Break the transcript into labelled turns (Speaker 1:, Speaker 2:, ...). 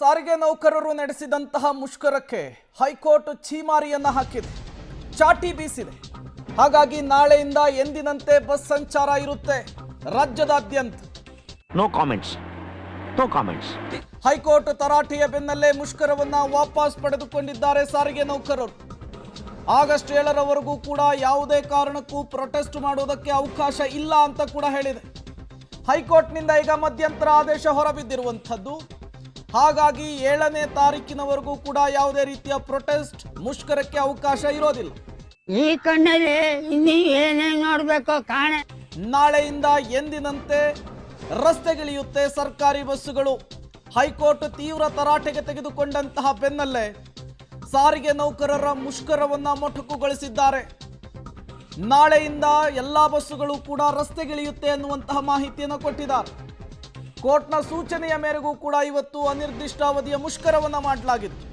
Speaker 1: ಸಾರಿಗೆ ನೌಕರರು ನಡೆಸಿದಂತಹ ಮುಷ್ಕರಕ್ಕೆ ಹೈಕೋರ್ಟ್ ಛೀಮಾರಿಯನ್ನ ಹಾಕಿದೆ. ಚಾಟಿ ಬೀಸಿದೆ. ಹಾಗಾಗಿ ನಾಳೆಯಿಂದ ಎಂದಿನಂತೆ ಬಸ್ ಸಂಚಾರ ಇರುತ್ತೆ ರಾಜ್ಯದಾದ್ಯಂತ.
Speaker 2: No comments no comments
Speaker 1: high court ತರಾಟೆಯ ಬೆನ್ನಲ್ಲೇ ಮುಷ್ಕರವನ್ನ ವಾಪಸ್ ಪಡೆದುಕೊಂಡಿದ್ದಾರೆ ಸಾರಿಗೆ ನೌಕರರು. ಆಗಸ್ಟ್ ಏಳರವರೆಗೂ ಕೂಡ ಯಾವುದೇ ಕಾರಣಕ್ಕೂ ಪ್ರೊಟೆಸ್ಟ್ ಮಾಡುವುದಕ್ಕೆ ಅವಕಾಶ ಇಲ್ಲ ಅಂತ ಕೂಡ ಹೇಳಿದೆ. ಹೈಕೋರ್ಟ್ನಿಂದ ಈಗ ಮಧ್ಯಂತರ ಆದೇಶ ಹೊರಬಿದ್ದಿರುವಂಥದ್ದು ಹಾಗಾಗಿ ಏಳನೇ ತಾರೀಕಿನವರೆಗೂ ಕೂಡ ಯಾವುದೇ ರೀತಿಯ ಪ್ರೊಟೆಸ್ಟ್ ಮುಷ್ಕರಕ್ಕೆ ಅವಕಾಶ ಇರೋದಿಲ್ಲ.
Speaker 3: ಈ ಕಣ್ಣಲ್ಲಿ ಇನ್ನೀ ಏನೇನ್ ನೋಡ್ಬೇಕು ಕಾಣೆ.
Speaker 1: ನಾಳೆಯಿಂದ ಎಂದಿನಂತೆ ರಸ್ತೆಗಿಳಿಯುತ್ತೆ ಸರ್ಕಾರಿ ಬಸ್ಸುಗಳು. ಹೈಕೋರ್ಟ್ ತೀವ್ರ ತರಾಟೆಗೆ ತೆಗೆದುಕೊಂಡಂತಹ ಬೆನ್ನಲ್ಲೇ ಸಾರಿಗೆ ನೌಕರರ ಮುಷ್ಕರವನ್ನ ಮೊಟಕುಗೊಳಿಸಿದ್ದಾರೆ. ನಾಳೆಯಿಂದ ಎಲ್ಲಾ ಬಸ್ಸುಗಳು ಕೂಡ ರಸ್ತೆಗಿಳಿಯುತ್ತೆ ಅನ್ನುವಂತಹ ಮಾಹಿತಿಯನ್ನು ಕೊಟ್ಟಿದ್ದಾರೆ. ಕೋರ್ಟ್ನ ಸೂಚನೆಯ ಮೇರೆಗೂ ಕೂಡ ಇವತ್ತು ಅನಿರ್ದಿಷ್ಟಾವಧಿಯ ಮುಷ್ಕರವನ್ನು ಮಾಡಲಾಗಿತ್ತು.